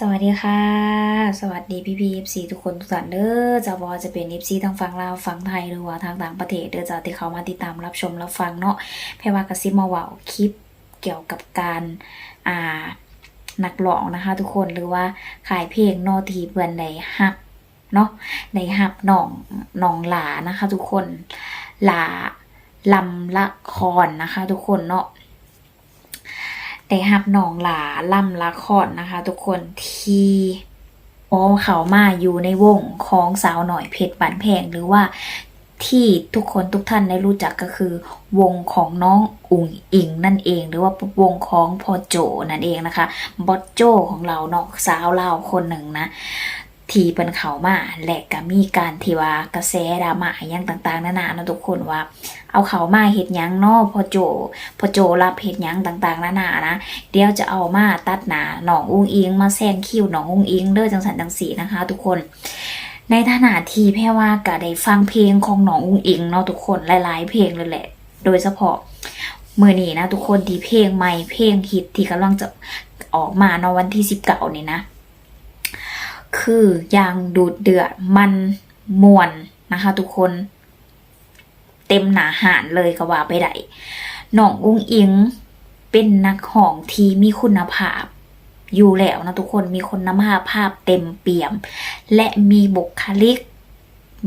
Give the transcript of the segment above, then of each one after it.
สวัสดีค่ะ สวัสดีพี่พีเอฟซีทุกคนทุกท่านเด้อจะบอกว่าจะเป็นเอฟซีทางฝั่งลาวฝั่งไทยหรือว่าทางต่างประเทศเด้อจ้าที่เขามาติดตามรับชมรับฟังเนาะแพรว่ากระซิบมาว่าคลิปเกี่ยวกับการอ่านักร้องนะคะ ทุกคนหรือว่าขายเพลงเนทีเพื่อนในฮับเนาะในฮับหนองหนองหลานะคะ ทุกคนหลาลำละครนะคะ ทุกคนเนาะ ได้หับน้องหลาล่ำละครนะคะ ทุกคนที่โอ้เขามาอยู่ในวงของสาวหน่อยเพชรบานแพงหรือว่าที่ทุกคนทุกท่านได้รู้จักก็คือ วงของน้องอุ๋งอิงนั่นเอง หรือว่าวงของพ่อโจนั่นเองนะคะบอสโจของเราเนาะสาวเราคนหนึ่งนะ ทีเป็นเขามาและก็มีการที่ว่ากระแสดราม่าอย่างต่างๆนานาเนาะทุกคนว่า เอาเขามาเฮ็ดหยังเนาะพอโจพอโจรับเฮ็ดหยังต่างๆนานานะเดี๋ยวจะเอามาตัดหนาหนองอุ้งอิง มาแซงคิวหนองอุ้งอิงเด้อจังสันจังสีนะคะ ทุกคนในฐานะที่แพ่ว่าก็ได้ฟังเพลงของหนองอุ้งอิงเนาะทุกคนหลายๆ เพลงเลยแหละ โดยเฉพาะมือนี้นะทุกคนที่เพลงใหม่เพลงฮิตที่กำลังจะออกมาเนาะวันที่สิบเก้านี่นะ คือยางดูดเดือดมันมวนนะคะทุกคน เต็มหนาหานเลยก็ว่าไปได้น้องอุ้งอิงเป็นนักห้องที่มีคุณภาพ อยู่แล้วนะทุกคนมีคุณภาพภาพเต็มเปี่ยม และมีบุคลิก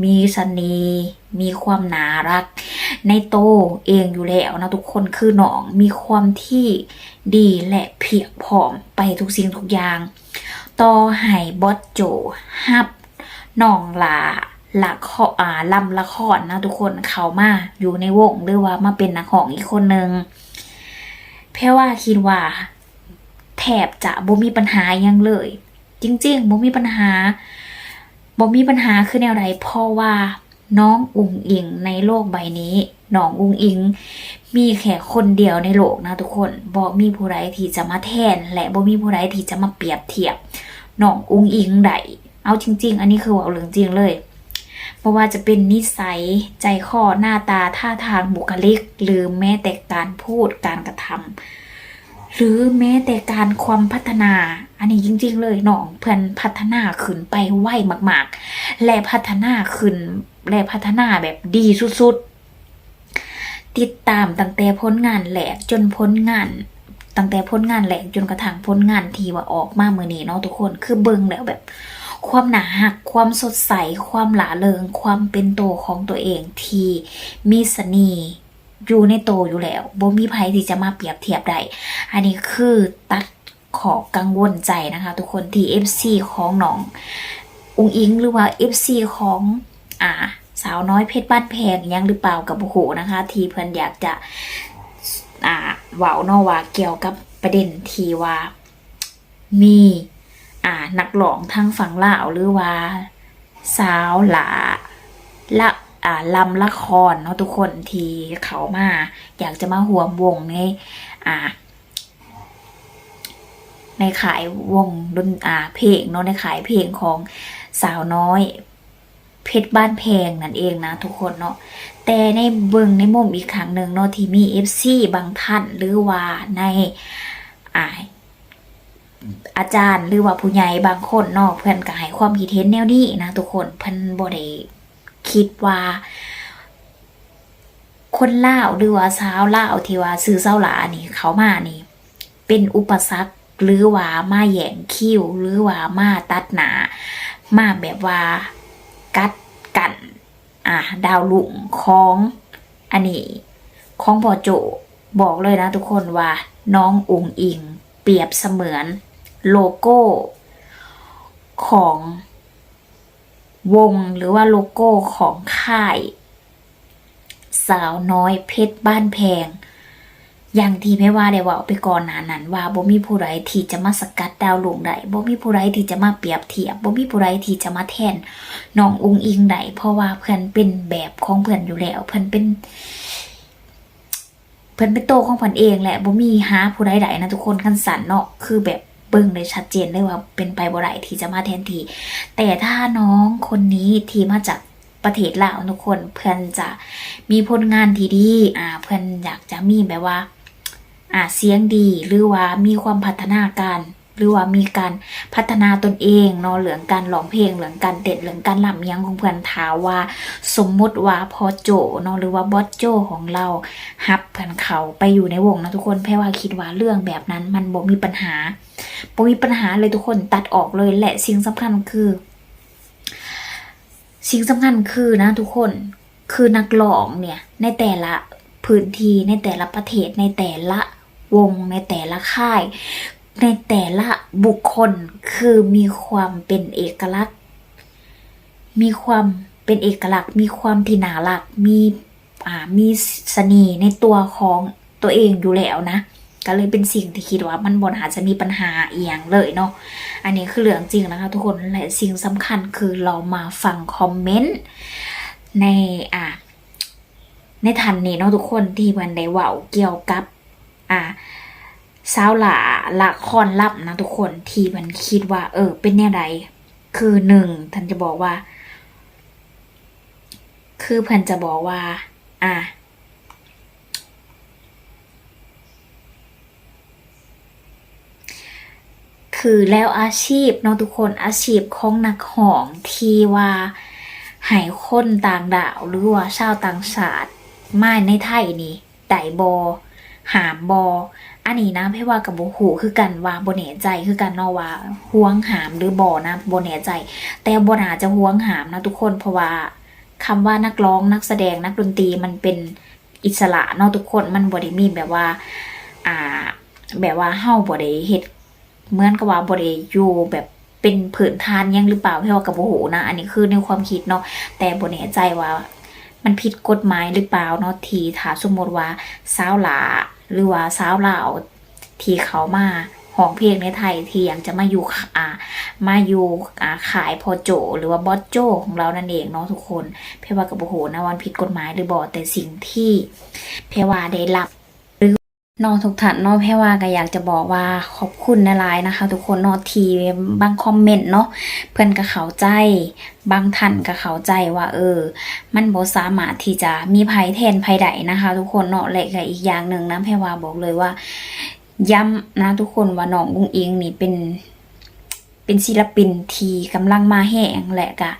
มีเสน่ห์มีความน่ารัก ในโตเองอยู่แล้วนะทุกคนคือน้องมีความที่ดีและเพียงพร้อมไปทุกสิ่งทุกอย่าง ต่อให้บอสโจฮับน้องลาละครอ่าลำละครนะทุกคนเขามาอยู่ในวงหรือว่ามาเป็นนักร้องอีกคนหนึ่งเพราะว่าคิดว่าแทบจะบ่มีปัญหายังเลย จริงๆบ่มีปัญหาบ่มีปัญหาคือแนวใดเพราะว่าน้องอุงอิงในโลกใบนี้น้องอุงอิง มีแค่คนเดียวในโลกนะทุกคนบ่มีผู้ใดที่จะมาแทน และบ่มีผู้ใดที่จะมาเปรียบเทียบ น้องอุ้งอิงใดเอาจริง ๆ อันนี้คือว่าเรื่องจริงเลยเพราะว่าจะเป็นนิสัยใจคอหน้าตาท่าทางบุคลิก หรือแม้แต่การพูดการกระทำหรือแม้แต่การความพัฒนา อันนี้จริง ๆ เลยน้องเพื่อนพัฒนาขึ้นไปไวมาก ๆ และพัฒนาขึ้นและพัฒนาแบบดีสุดๆติดตามตั้งแต่ผลงานแหลกจนผลงาน ตั้งแต่ผลงานแหลกจนกระทั่งผลงานทีว่าออกมาเมื่อนี้เนาะทุกคนคือเบิ่งแล้วแบบ ความหนาหัก ความสดใส ความหลาเริง ความเป็นโตของตัวเองที่มีเสน่ห์อยู่ในโตอยู่แล้วบ่มีภัยที่จะมาเปรียบเทียบได้ อันนี้คือตัดขอกังวลใจนะคะ ทุกคนที่ FC ของน้องอุงอิงหรือว่า FC ของอ่าสาวน้อยเพชรบ้านแพงยังหรือเปล่ากับโอ้โหนะคะ ที่เพิ่นอยากจะ อ่าเว้าเนาะว่าเกี่ยวกับประเด็นที่ว่ามีอ่านักร้องทางฝั่งลาวหรือว่า สาวหลาละอ่าลำละครเนาะทุกคนที่เขามาอยากจะมาห่วมวงในอ่า ในขายวงดนอ่าเพลงเนาะในขายเพลงของสาวน้อย เพชรบ้านแพงนั่นเองนะทุกคนเนาะแต่ในเบิงในมุมอีกครั้งหนึ่งเนาะที่มี FC บางท่านหรือว่าในอ่าอาจารย์หรือว่าผู้ใหญ่บางคนเนาะเพื่อนก็ให้ความคิดเห็นแนวนี้นะทุกคนเพิ่อนบ่ได้คิดว่า คนล่าวหรือว่าสาวล่าวที่ว่าซื้อเศร้าหลานี่เขามานี่ เป็นอุปสรรคหรือว่ามาแย่งคิวหรือว่ามาตัดหนามาแบบว่า กัดกันอ่าดาวลุงของอันนี้ของพอโจบอกเลยนะทุกคนว่าน้ององอิง เปรียบเสมือนโลโก้ของวงหรือว่าโลโก้ของค่าย สาวน้อยเพชรบ้านแพง อย่างที่ไม่ว่าได้ว่าไปก่อนหนานั้นว่าบ่มีผู้ใดที่จะมาสกัดดาวหลวงใดบ่มีผู้ใดที่จะมาเปรียบเทียบบ่มีผู้ใดที่จะมาแทนน้องอุงอิงใดเพราะว่าเพื่อนเป็นแบบของเพื่อนอยู่แล้ว เพื่อนเป็นเพื่อนเป็นโตของเพื่อนเองแหละบ่มีหาผู้ใดใดนะทุกคนคันสันเนาะคือแบบเบิ่งเลยชัดเจนเลยว่าเป็นไปบ่ได้ที่จะมาแทนทีแต่ถ้าน้องคนนี้ที่มาจากประเทศลาวทุกคนเพื่อนจะมีผลงานที่ดีอ่าเพื่อนอยากจะมีแบบว่า อ่าเสียงดีหรือว่ามีความพัฒนาการหรือว่ามีการพัฒนาตนเองเนาะเรื่องการร้องเพลงเรื่องการเต้นเรื่องการลำเอียงของเพื่อนถาว่า สมมุติว่าพอโจเนาะหรือว่าบอสโจของเราฮับเพื่อนเขาไปอยู่ในวงนะทุกคนแพ่ว่าคิดว่าเรื่องแบบนั้นมันบ่มีปัญหาบ่มีปัญหาเลยทุกคนตัดออกเลยและสิ่งสำคัญคือ สิ่งสำคัญคือนะทุกคนคือนักร้องเนี่ยในแต่ละพื้นที่ในแต่ละประเทศในแต่ละ วงในแต่ละค่าย ในแต่ละบุคคลคือมีความเป็นเอกลักษณ์ มีความเป็นเอกลักษณ์ มีความที่น่ารัก มีอ่ามีเสน่ห์ในตัวของตัวเองอยู่แล้วนะก็เลยเป็นสิ่งที่คิดว่ามันบนอาจจะมีปัญหาเอียงเลยเนาะ อันนี้คือเรื่องจริงนะคะทุกคน และสิ่งสำคัญคือเรามาฟังคอมเมนต์ในอ่าในทันนี้เนาะทุกคนที่มันได้ว่าเกี่ยวกับ อ่าสาวหลาละครลับนะทุกคนที่มันคิดว่า เออ เป็นแนวใดคือหนึ่งท่านจะบอกว่า คือเพิ่นจะบอกว่า อะคือแล้วอาชีพเนาะทุกคนอาชีพของนักห้องที่ว่าให้คนต่างดาวหรือว่าชาวต่างชาติมาในไทยนี่ไต่บอ หามบออันนี้นะพี่ว่ากับโบหูคือกันว่าโบเนใจคือกันนาะว่าห่วงหามหรือบอนะโบเนใจ แต่โบนาจะห่วงหามนะทุกคนเพราะว่าคำว่านักร้องนักแสดงนักดนตรีมันเป็นอิสระเนาะทุกคนมันบ่ได้มีแบบว่า อ่า แบบว่าเฮาบ่ได้เฮ็ดเหมือนกับว่าบริอยู่แบบเป็นผืนทานยังหรือเปล่าพี่ว่ากับโอ้โหนะ อันนี้คือในความคิดเนาะแต่บนแน่ใจว่ามันผิดกฎหมายหรือเปล่าเนาะทีถ้าสมมติว่าสาวหลา หรือว่าสาวลาวที่เขามาห้องเพลงในไทยที่ยังจะมาอยู่อ่ามาอยู่อ่าขายพอโจ หรือว่าบอสโจของเรานั่นเองเนาะทุกคน เพว่ากับโอ้โหนะวันผิดกฎหมายหรือบอแต่สิ่งที่ เพว่าได้รับ นอทุกท่านเนอแพ่ว่าก็อยากจะบอกว่าขอบคุณในไลน์นะคะ ทุกคนนอทีบางคอมเมนต์เนาะเพื่อนก็เข้าใจ บางท่านก็เข้าใจว่า เออ มันบ่สามารถที่จะมีภัยแทนภัยใดนะคะ ทุกคนเนาะและก็อีกอย่างหนึ่งนะแพ่ว่าบอกเลยว่า ย้ำนะทุกคนว่าน้องอุ้งอิงนี่เป็นเป็นศิลปินที่กำลังมาแห้งและก็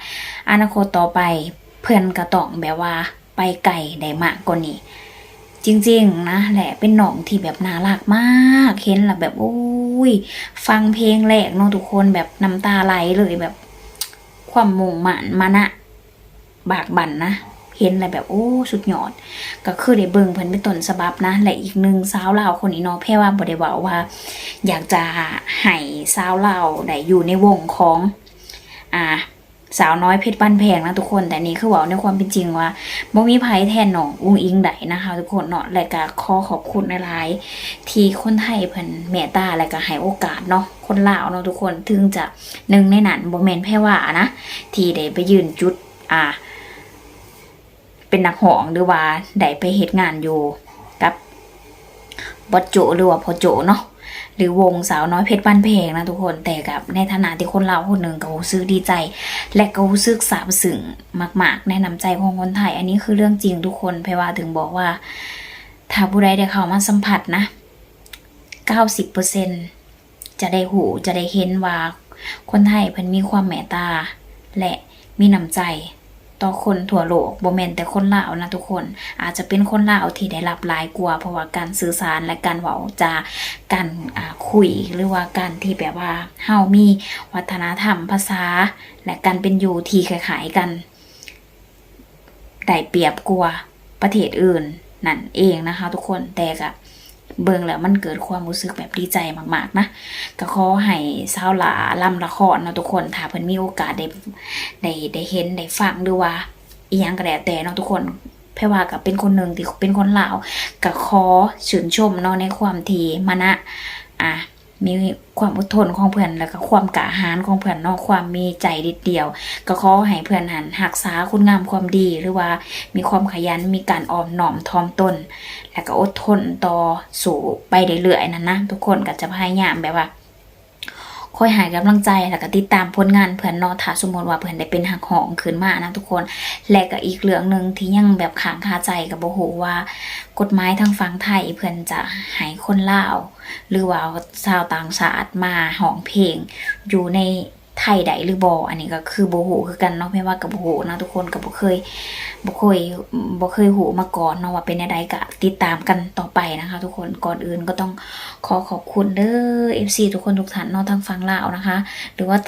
อนาคตต่อไปเพื่อนก็ต้องแบบว่าไปไกลได้มากกว่านี้ จริงๆนะแหละเป็นหนองที่แบบน่ารักมากเห็นแล้วแบบโอ้ยฟังเพลงแรกเนาะทุกคนแบบน้ำตาไหลเลยแบบ ความมุ่งมั่นมานะบากบั่นนะเห็นอะไรแบบโอ้สุดยอด ก็คือได้เบิ่งเพิ่นเป็นต้นฉบับนะ และอีกหนึ่งสาวลาวคนนี้เนาะแพ่ว่าบ่ได้บอกว่า อยากจะให้สาวลาวได้อยู่ในวงของ อ่า สาวน้อยเพชรบ้านแพงนะทุกคน แต่นี่คือว่าในความเป็นจริงว่าบ่มีภัยแทนน้องอุ้งอิงใดนะคะ ทุกคนเนาะและก็ขอขอบคุณหลายๆที่คนไทยเพิ่นเมตตาและก็ให้โอกาสเนาะคนลาวเนาะทุกคนถึงจะหนึ่งในนั้นบ่แม่นแพ่ว่านะ ที่ได้ไปยืนจุดอ่า เป็นนักหองหรือว่าได้ไปเฮ็ดงานอยู่กับบอโจหรือว่าพอโจเนาะ หรือวงสาวน้อยเพชรบ้านเพลงนะทุกคนแต่กับในฐานะที่คนเราคนหนึ่งก็รู้สึกดีใจ และก็รู้สึกซาบซึ้งมากๆในะน้ำใจของคนไทย อันนี้คือเรื่องจริงทุกคนเพราว่าถึงบอกว่า ถ้าผู้ใดได้เข้ามาสัมผัสนะ90%จะได้หูจะได้เห็นว่าคนไทยเพิ่นมีความเมตตา และมีน้ำใจ ต่อคนทั่วโลกบ่แม่นแต่คนลาวนะทุกคน อาจจะเป็นคนลาวที่ได้รับหลายกว่า เพราะว่าการสื่อสารและการเว้าจาการคุยหรือว่าการที่แบบว่าเฮามีวัฒนธรรมภาษา และการเป็นอยู่ที่คล้ายๆกันได้เปรียบกว่าประเทศอื่นนั่นเองนะคะ ทุกคนแต่กับ เบิ่งแล้วมันเกิดความรู้สึกแบบดีใจมากๆนะก็ขอให้สาวหลาล่ำละครเนาะทุกคนถ้าเพิ่นมีโอกาสได้ได้ได้เห็นได้ฟังหรือว่าอีหยังก็แล้วแต่เนาะทุกคนแพ่ว่ากับเป็นคนหนึ่งที่เป็นคนลาวก็ขอชื่นชมเนาะในความที่มานะอะ มีความอดทนของเพื่อนแล้วก็ความกะหารของเพื่อนเนาะความมีใจดิดเดียว ก็ขอให้เพื่อนหันหักษาคุณงามความดีหรือว่ามีความขยันมีการออมหน่อมทอมตนแล้วก็อดทนต่อสู่ไปเรื่อยๆนั่นนะทุกคนก็จะพยายามแบบว่า คอยหายกำลังใจแล้วก็ติดตามผลงานเพื่อนนอถ้าสมมติว่าเพื่อนได้เป็นหักหองขึ้นมานะทุกคน และก็อีกเรื่องหนึ่งที่ยังแบบค้างคาใจกับโบโหว่ากฎหมายทางฝั่งไทยเพื่อนจะหายคนลาว หรือว่าชาวต่างชาติมาห้องเพลงอยู่ใน ไทยใดหรือบออันนี้ก็คือโบโหคือกันเนาะไม่ว่ากับโบโหนะทุกคนกับโบเคยโบเคยโบเคยหูมาก่อนเนาะว่าเป็นอะไรก็ติดตามกันต่อไปนะคะ ทุกคนก่อนอื่นก็ต้องขอขอบคุณเด้อ FC ทุกคนทุกท่านเนาะทางฝั่งลาวนะคะ หรือว่า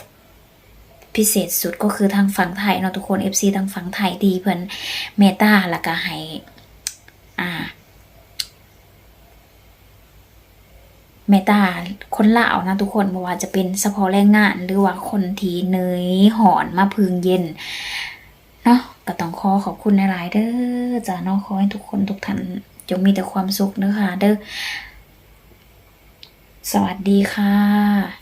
พิเศษสุดก็คือทางฝั่งไทยเนาะทุกคน FC ทางฝั่งไทยดีเพิ่นเมตตาแล้วก็ให้อ่า เมตตาคนลาวนะทุกคนไม่ว่าจะเป็นเฉพาะแรงงานหรือว่าคนที่เนยหอนมาพึงเย็นเนาะก็ต้องขอขอบคุณหลายๆเด้อจ้าน้องขอให้ทุกคนทุกท่านจงมีแต่ความสุขเด้อค่ะเด้อสวัสดีค่ะ